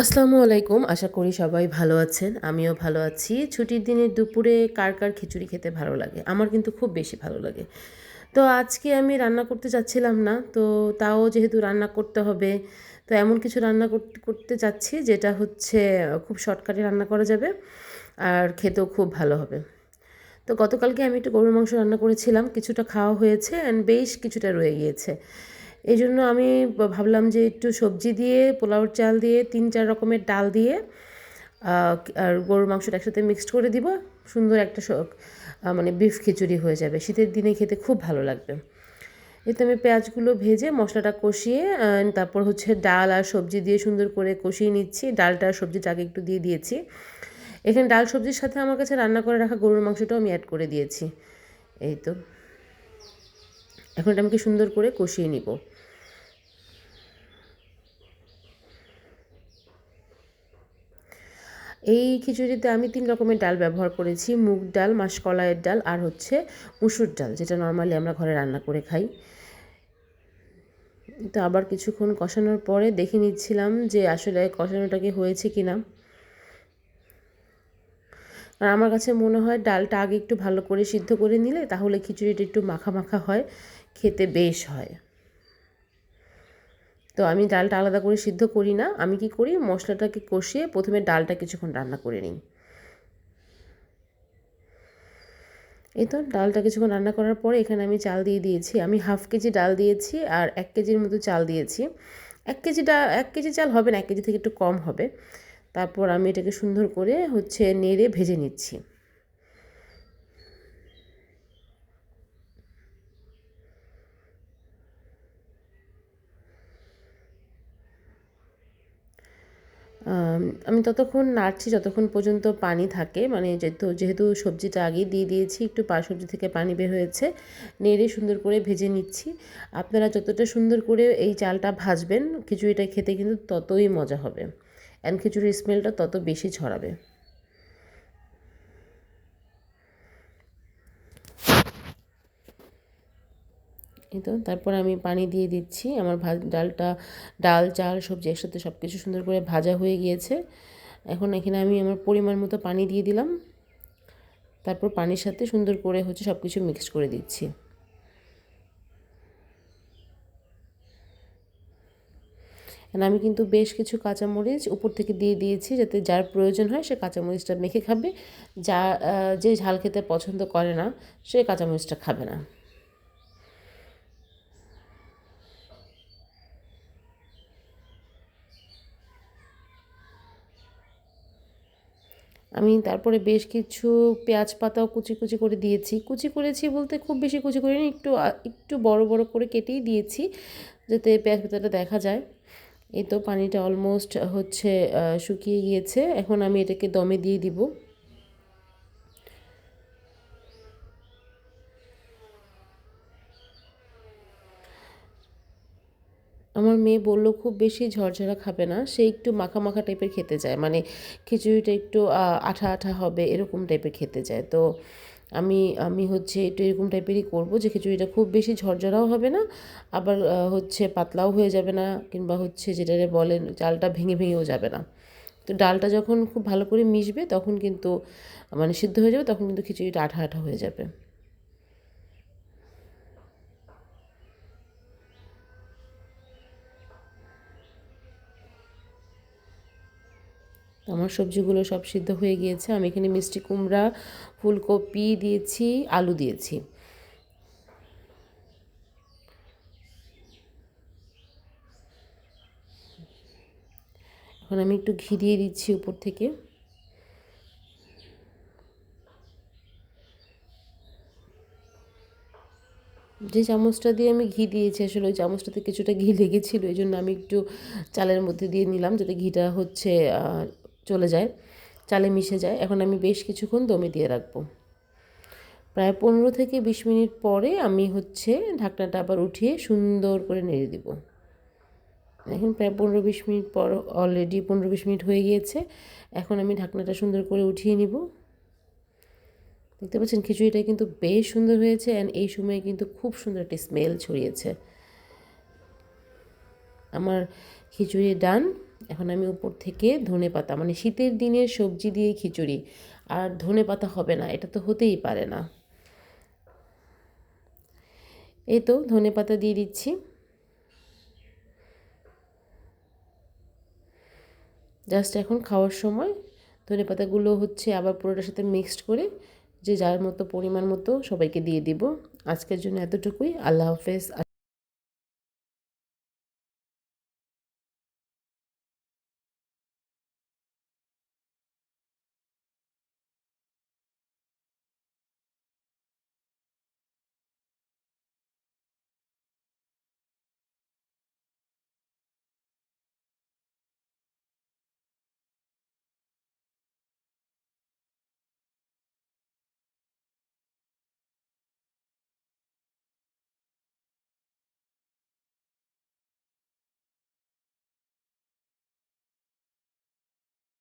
আসসালামু আলাইকুম। আশা করি সবাই ভালো আছেন। আমিও ভালো আছি। ছুটির দিনে দুপুরে কার কার খিচুড়ি খেতে ভালো লাগে? আমার কিন্তু খুব বেশি ভালো লাগে। তো আজকে আমি রান্না করতে চাচ্ছিলাম না, তো তাও যেহেতু রান্না করতে হবে, তো এমন কিছু রান্না করতে চাচ্ছি যেটা হচ্ছে, খুব শর্টকাটে রান্না করা যাবে আর খেতেও খুব ভালো হবে। তো গতকালকে আমি একটু গরুর মাংস রান্না করেছিলাম, কিছুটা খাওয়া হয়েছে অ্যান্ড বেশ কিছুটা রয়ে গিয়েছে। এই জন্য আমি ভাবলাম যে একটু সবজি দিয়ে, পোলাওর চাল দিয়ে, তিন চার রকমের ডাল দিয়ে আর গরুর মাংসটা একসাথে মিক্সড করে দিব। সুন্দর একটা শখ মানে বিফ খিচুড়ি হয়ে যাবে। শীতের দিনে খেতে খুব ভালো লাগবে। এতে আমি পেঁয়াজগুলো ভেজে মশলাটা কষিয়ে তারপর হচ্ছে ডাল আর সবজি দিয়ে সুন্দর করে কষিয়ে নিচ্ছি। ডালটা আর আগে একটু দিয়ে দিয়েছি। এখানে ডাল সবজির সাথে আমার কাছে রান্না করে রাখা গরুর মাংসটাও আমি অ্যাড করে দিয়েছি। এই তো। এখন এটা আমাকে সুন্দর করে কষিয়ে নিব। এই খিচুড়িতে আমি তিন রকমের ডাল ব্যবহার করেছি, মুগ ডাল, মাসকলাইয়ের ডাল আর হচ্ছে মুসুর ডাল, যেটা নর্মালি আমরা ঘরে রান্না করে খাই। তো আবার কিছুক্ষণ কষানোর পরে দেখে নিচ্ছিলাম যে আসলে কষানোটা কি হয়েছে কি না আর আমার কাছে মনে হয় ডালটা আগে একটু ভালো করে সিদ্ধ করে নিলে তাহলে খিচুড়িটা একটু মাখা মাখা হয়। খেতে বেশ হয়। তো আমি ডালটা আলাদা করে সিদ্ধ করি না। আমি কি করি? মশলাটাকে কষিয়ে প্রথমে ডালটা কিছুক্ষণ রান্না করে নিই। এই তো ডালটা কিছুক্ষণ রান্না করার পরে এখানে আমি চাল দিয়ে দিয়েছি। আমি হাফ কেজি ডাল দিয়েছি আর এক কেজির মতো চাল দিয়েছি। এক কেজি ডাল এক কেজি চাল হবে না, এক কেজি থেকে একটু কম হবে। তারপর আমি এটাকে সুন্দর করে হচ্ছে নেড়ে ভেজে নিচ্ছি। আমি ততক্ষণ নাড়ছি যতক্ষণ পর্যন্ত পানি থাকে। মানে যেহেতু যেহেতু সবজিটা আগেই দিয়ে দিয়েছি, একটু পা সবজি থেকে পানি বের হয়েছে, নেড়ে সুন্দর করে ভেজে নিচ্ছি। আপনারা যতটা সুন্দর করে এই চালটা ভাজবেন, খিচুড়িটা খেতে কিন্তু ততই মজা হবে। অ্যান্ড খিচুড়ির স্মেলটা তত বেশি ছড়াবে। এই তো, তারপর আমি পানি দিয়ে দিচ্ছি। আমার ভা ডালটা, ডাল, চাল, সবজি একসাথে সব কিছু সুন্দর করে ভাজা হয়ে গিয়েছে। এখন এখানে আমি আমার পরিমাণ মতো পানি দিয়ে দিলাম। তারপর পানির সাথে সুন্দর করে হচ্ছে সব কিছু মিক্স করে দিচ্ছি। আমি কিন্তু বেশ কিছু কাঁচামরিচ উপর থেকে দিয়ে দিয়েছি যাতে যার প্রয়োজন হয় সে কাঁচামরিচটা মেখে খাবে। যা যে ঝাল খেতে পছন্দ করে না, সে কাঁচামরিচটা খাবে না। আমি তারপরে বেশ কিছু পেঁয়াজ পাতাও কুচি কুচি করে দিয়েছি। কুচি করেছি বলতে খুব বেশি কুচি করিনি, একটু একটু বড় বড় করে কেটেই দিয়েছি যাতে পেঁয়াজ পাতাটা দেখা যায়। এই তো পানিটা অলমোস্ট হচ্ছে শুকিয়ে গিয়েছে। এখন আমি এটাকে দমে দিয়ে দিব। আমার মেয়ে বলল, খুব বেশি ঝরঝরা খাবে না। সে একটু মাখা মাখা টাইপের খেতে চায় মানে খিচুড়িটা একটু আঠা আঠা হবে এরকম টাইপের খেতে চায় তো আমি আমি হচ্ছে একটু এরকম টাইপেরই করব যে খিচুড়িটা খুব বেশি ঝরঝরাও হবে না, আবার হচ্ছে পাতলাও হয়ে যাবে না, কিংবা হচ্ছে যেটারে বলেন চালটা ভেঙে ভেঙেও যাবে না। তো ডালটা যখন খুব ভালো করে মিশবে, তখন কিন্তু মানে সিদ্ধ হয়ে যাবে, তখন কিন্তু খিচুড়িটা আঠা আঠা হয়ে যাবে। আমার সবজিগুলো সব সিদ্ধ হয়ে গিয়েছে। আমি এখানে মিষ্টি কুমড়া, ফুলকপি দিয়েছি, আলু দিয়েছি। এখন আমি একটু ঘি দিয়ে দিচ্ছি উপর থেকে। যে চামচটা দিয়ে আমি ঘি দিয়েছি, আসলে ওই চামচটাতে কিছুটা ঘি লেগেছিলো, এই জন্য আমি একটু চালের মধ্যে দিয়ে নিলাম, যাতে ঘিটা হচ্ছে চলে যায়, চালে মিশে যায়। এখন আমি বেশ কিছুক্ষণ দমে দিয়ে রাখব। প্রায় পনেরো থেকে বিশ মিনিট পরে আমি হচ্ছে ঢাকনাটা আবার উঠিয়ে সুন্দর করে নেড়ে দিব। এখন প্রায় পনেরো বিশ মিনিট পর অলরেডি পনেরো বিশ মিনিট হয়ে গিয়েছে। এখন আমি ঢাকনাটা সুন্দর করে উঠিয়ে নিব। দেখতে পাচ্ছেন, খিচুড়িটা কিন্তু বেশ সুন্দর হয়েছে অ্যান্ড এই সময়ে কিন্তু খুব সুন্দর একটি স্মেল ছড়িয়েছে। আমার খিচুড়ি ডান এখন আমি উপর থেকে ধনে পাতা মানে শীতের দিনের সবজি দিয়ে খিচুড়ি। আর ধনে পাতা হবে না, এটা তো হতেই পারে না। এই তো ধনে পাতা দিয়ে দিচ্ছি। জাস্ট এখন খাওয়ার সময় ধনে পাতাগুলো হচ্ছে আবার পুরোটার সাথে মিক্সড করে যে যার মতো পরিমাণ মতো সবাইকে দিয়ে দিব। আজকের জন্য এতটুকুই। আল্লাহ হাফেজ।